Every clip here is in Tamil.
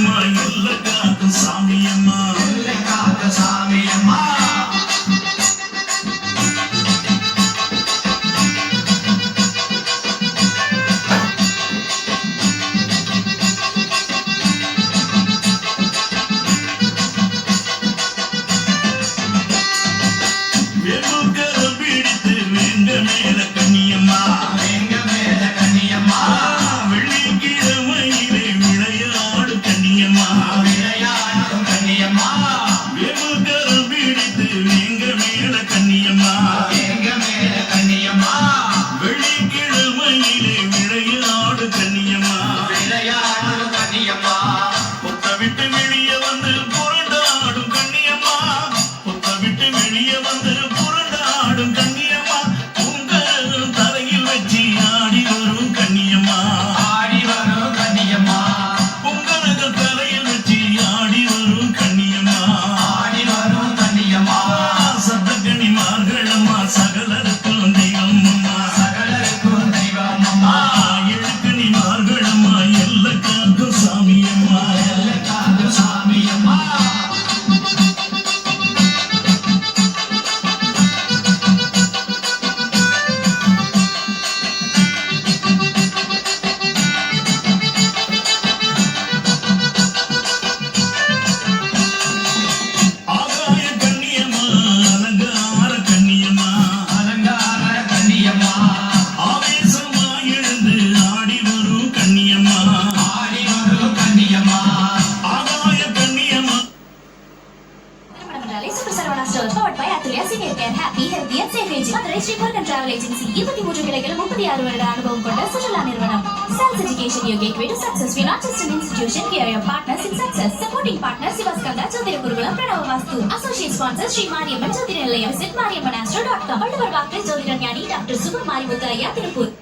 mind. Thank you. partners in success, supporting partners Sivaskanda Chodirapurugulam Pranava Vastu. Sponsor Shri Mariamman ஜோதிட நிலையம் Sid Mariamman astro dot com. Valluvar வாக்கு ஜோதிட ஞானி டாக்டர் சுப மாரிமுத்து திருப்பூர்.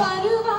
பருவா